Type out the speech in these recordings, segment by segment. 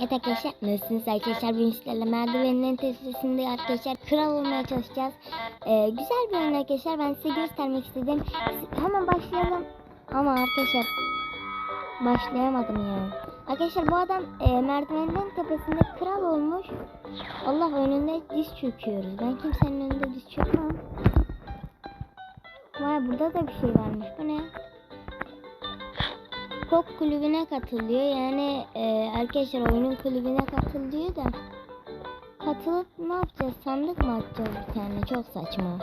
Evet arkadaşlar nasılsınız arkadaşlar bugün sizlerle merdivenin tepesinde arkadaşlar kral olmaya çalışacağız. Ee, güzel bir oyun arkadaşlar ben size göstermek istedim. Hemen başlayalım. Ama arkadaşlar başlayamadım ya. Arkadaşlar bu adam e, merdivenin tepesinde kral olmuş. Allah önünde diz çöküyoruz. Ben kimsenin önünde diz çökmem. Vay burada da bir şey varmış. Bu ne? Kok kulübüne katılıyor. Yani e, arkadaşlar oyunun kulübüne katılıyor da katılıp ne yapacağız? Sandık mı atacağız bir tane? Çok saçma.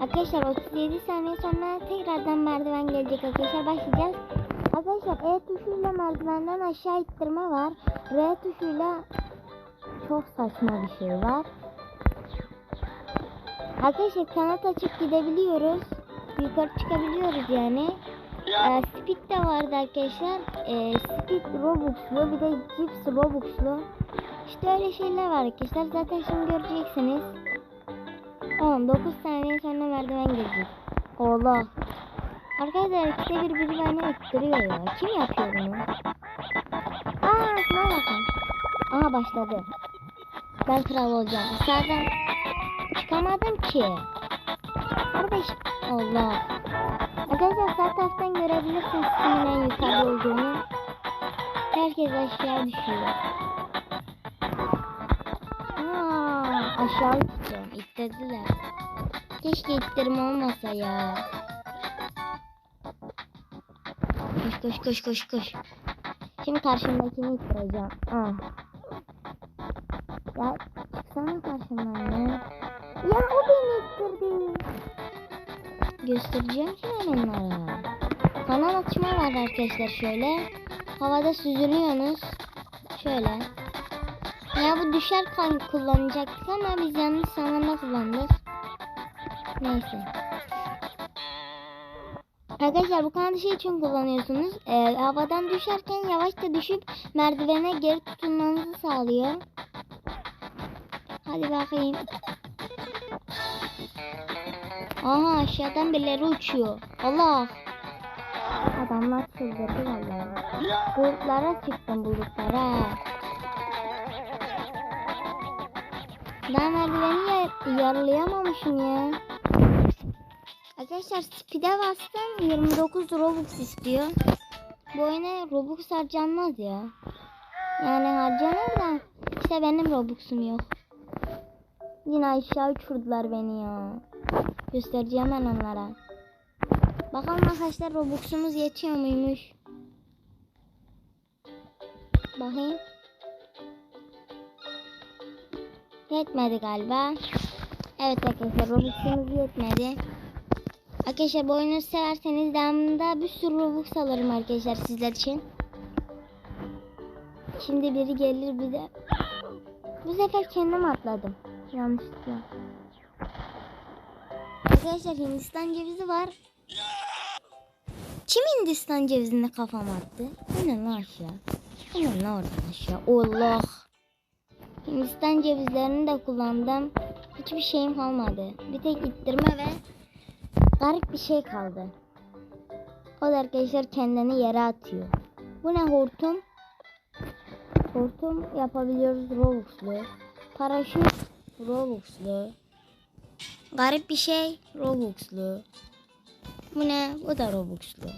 Arkadaşlar 37 saniye sonra tekrardan merdiven gelecek arkadaşlar. Başlayacağız. Arkadaşlar E tuşuyla merdivenden aşağı ittirme var. R tuşuyla çok saçma bir şey var. Arkadaşlar kanat açıp gidebiliyoruz. Yukarı çıkabiliyoruz yani. Ee, speed de vardı arkadaşlar. Ee, speed Robux'lu bir de Chips Robux'lu. İşte öyle şeyler var arkadaşlar. Zaten şimdi göreceksiniz. 19 saniye sonra merdiven gelecek. Allah. Arkadaşlar ikide bir biri beni ittiriyor ya. Kim yapıyor bunu? Aa şuna bakın. Aha başladı. Ben kral olacağım. Zaten çıkamadım ki. Kardeş Allah. Arkadaşlar sağ taraftan görebilirsiniz kimin en yukarıda olduğunu. Herkes aşağı düşüyor. Aa, aşağı uçtum. İttirdiler. Keşke ittirme olmasa ya. Koş koş koş koş koş. Şimdi karşımdakini ittireceğim. Aa. Ya çıksana karşımdan ya. Ya o beni ittirdi. Göstereceğim ki ben onlara. Kanal açma var arkadaşlar şöyle. Havada süzülüyorsunuz. Şöyle. Ya bu düşer kan kullanacaktık ama biz yanlış zamanda kullandık. Neyse. Arkadaşlar bu kanalı şey için kullanıyorsunuz. Ee, havadan düşerken yavaşça düşüp merdivene geri tutunmanızı sağlıyor. Hadi bakayım. Aha aşağıdan birileri uçuyor. Allah. Adamlar çıldırdı vallahi. Bulutlara çıktım bulutlara. Ben merdiveni yar yarlayamamışım ya. Arkadaşlar speed'e bastım 29 Robux istiyor. Bu oyuna Robux harcanmaz ya. Yani harcanır da işte benim Robux'um yok. Yine aşağı uçurdular beni ya. Göstereceğim ben onlara. Bakalım arkadaşlar Robux'umuz yetiyor muymuş? Bakayım. Yetmedi galiba. Evet arkadaşlar Robux'umuz yetmedi. Arkadaşlar bu oyunu severseniz devamında bir sürü Robux alırım arkadaşlar sizler için. Şimdi biri gelir bir de. Bu sefer kendim atladım. Yanlışlıkla. Arkadaşlar Hindistan cevizi var. Kim Hindistan cevizine kafam attı? İnin lan aşağı. İnin lan oradan aşağı. Allah. Hindistan cevizlerini de kullandım. Hiçbir şeyim kalmadı. Bir tek ittirme ve garip bir şey kaldı. O da arkadaşlar kendini yere atıyor. Bu ne hortum? Hortum yapabiliyoruz Robux'lu. Paraşüt Robux'lu. Garip bir şey Robux'lu. Bu ne? Bu da Robux'lu.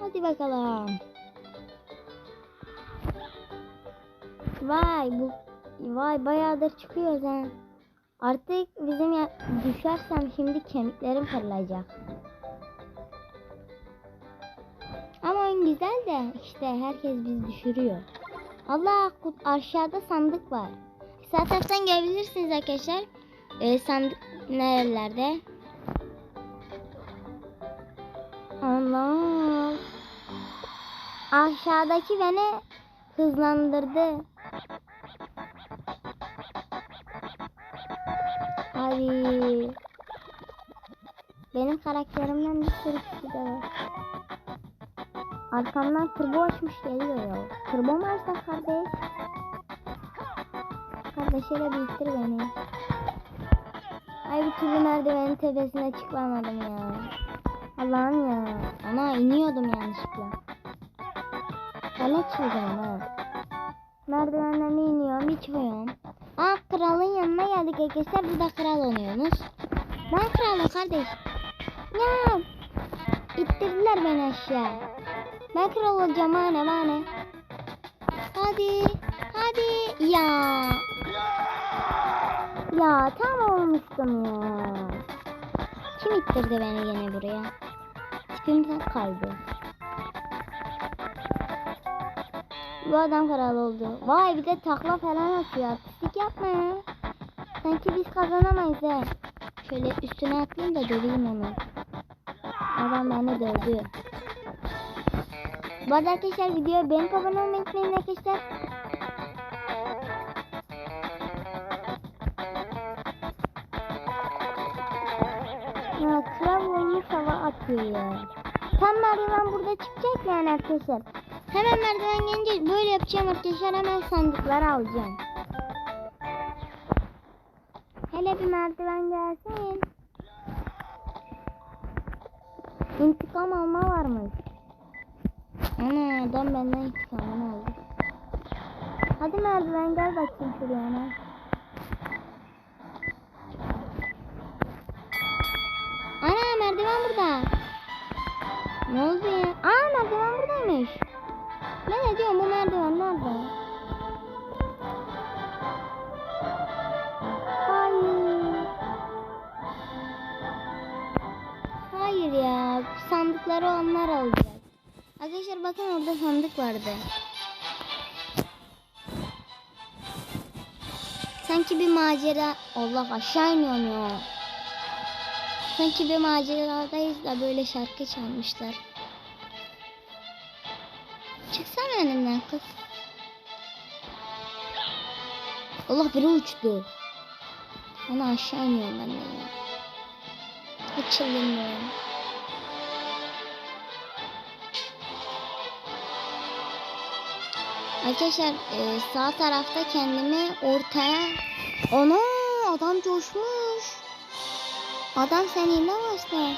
Hadi bakalım. Vay bu vay bayağıdır çıkıyor ha. Artık bizim ya, düşersem şimdi kemiklerim fırlayacak. Ama oyun güzel de işte herkes bizi düşürüyor. Allah aşağıda sandık var. Sağ taraftan görebilirsiniz arkadaşlar. Ee, sandık nerelerde? Allah. Aşağıdaki beni hızlandırdı. Hadi. Benim karakterimden bir sürü kişi de var. Arkamdan turbo açmış geliyor ya. Turbo mu açsak kardeş? Kardeşiyle biriktir beni. Ay bir türlü merdivenin tepesine çıkamadım ya. Allah'ım ya. Ana iniyordum yanlışlıkla. Ne çıkacağım ha? Merdivenlerine iniyorum, bir çıkıyorum. Aa kralın yanına geldik arkadaşlar. Burada kral oluyorsunuz. Ben kralım kardeş. Ya ittirdiler beni aşağı. Ben kral olacağım ha ne bana. Hadi. Hadi. Ya. Ya tam olmuştum ya. Kim ittirdi beni yine buraya? Tipimden kaydı. Bu adam kral oldu. Vay bir de takla falan atıyor. Artistik yapma ya. Sanki biz kazanamayız he. Şöyle üstüne atlayayım da döveyim onu. Adam beni dövdü. Bu arada arkadaşlar videoya beğenip abone olmayı unutmayın arkadaşlar. Ya. Tam merdiven burada çıkacak yani arkadaşlar. Hemen merdiven gelince böyle yapacağım arkadaşlar. Hemen sandıkları alacağım. Hele bir merdiven gelsin. İntikam alma varmış. Ana adam benden intikamını aldı. Hadi merdiven gel bakayım şuraya hemen. Ana merdiven burada. Ne oldu ya? Aa merdiven buradaymış. Ben ne diyorum bu merdiven nerede? Hayır. Hayır ya. Sandıkları onlar alacak. Arkadaşlar bakın orada sandık vardı. Sanki bir macera... Allah aşağı iniyorum ya. Sanki bir maceradayız da böyle şarkı çalmışlar. Çıksana önümden kız. Allah biri uçtu. Ona aşağı iniyorum ben de. Hiç çıldırmıyorum. Arkadaşlar e, sağ tarafta kendimi ortaya... Ana adam coşmuş. Adam sen hile başla.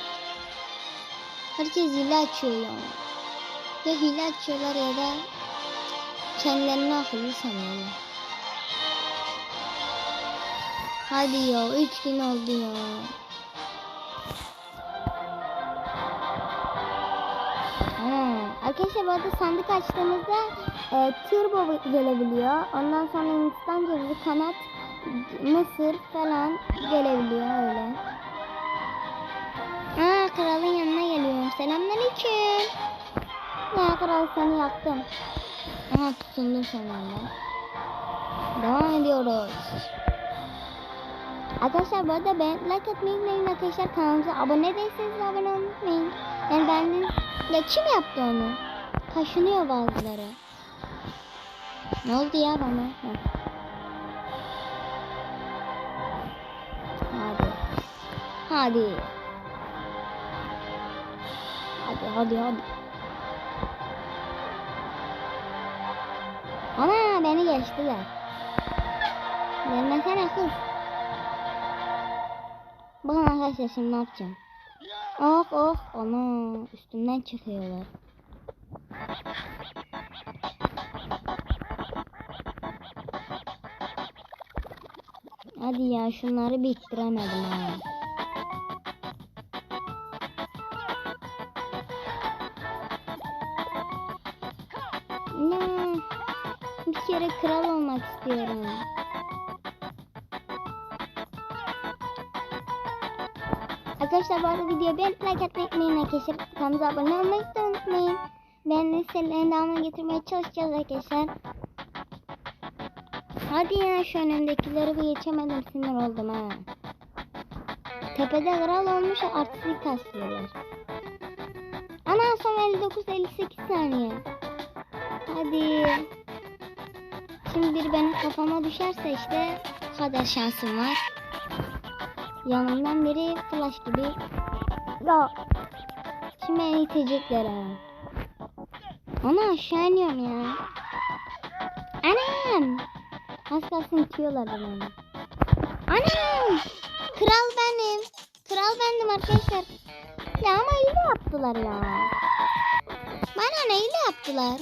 Herkes hile açıyor ya. Ya hile açıyorlar ya da kendilerini akıllı sanıyorlar. Hadi ya 3 gün oldu ya. Arkadaşlar bu arada sandık açtığımızda e, turbo gelebiliyor. Ondan sonra Hindistan cevizi, kanat, mısır falan gelebiliyor öyle. Aa kralın yanına geliyorum. Selamünaleyküm. Ya kral seni yaktım. Aha tutundum sonunda. Devam ediyoruz. Arkadaşlar bu arada ben like atmayı unutmayın arkadaşlar kanalımıza abone değilseniz abone olmayı unutmayın. Yani ben ya kim yaptı onu? Kaşınıyor bazıları. Ne oldu ya bana? Heh. Hadi. Hadi. Hadi hadi hadi. Ana beni geçtiler. Gelmesene kız. Bakın arkadaşlar şimdi ne yapacağım. Oh oh ana üstümden çıkıyorlar. Hadi ya şunları bitiremedim ha. İstiyorum. Arkadaşlar bu arada videoyu beğenip like atmayı unutmayın arkadaşlar. Kanalımıza abone olmayı da unutmayın. Ben serilerin devamını getirmeye çalışacağız arkadaşlar. Hadi ya şu önümdekileri bir geçemedim sinir oldum ha. Tepede kral olmuş artistik taslıyorlar. Ana son 59-58 saniye. Hadi. Şimdi biri benim kafama düşerse işte bu kadar şansım var. Yanımdan biri flash gibi. Ya. Şimdi beni itecekler ha. Ana aşağı iniyorum ya. Anam. Kalsın itiyorlar beni. Anam. Kral benim. Kral bendim arkadaşlar. Ya ama hile yaptılar ya. Bana ne yaptılar?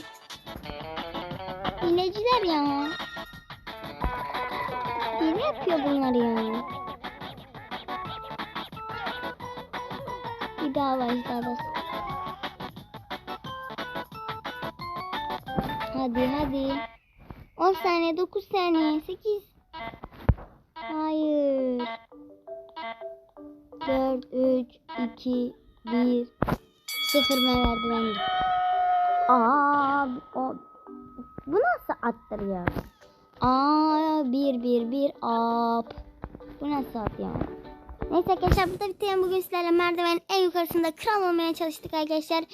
Hileciler ya. Hile yapıyor bunlar ya. Bir daha başla bas. Hadi hadi. 10 saniye, 9 saniye, 8. Hayır. 4, 3, 2, 1. 0 merdiven gitti. Aa, o, bu nasıl attır ya? Aa, 1, 1, 1, up. Bu nasıl at ya? Neyse arkadaşlar burada bitirelim. Bugün sizlerle merdivenin en yukarısında kral olmaya çalıştık arkadaşlar.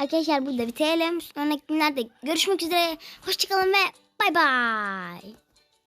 Arkadaşlar burada bitirelim. Sonraki günlerde görüşmek üzere. Hoşçakalın ve bay bay.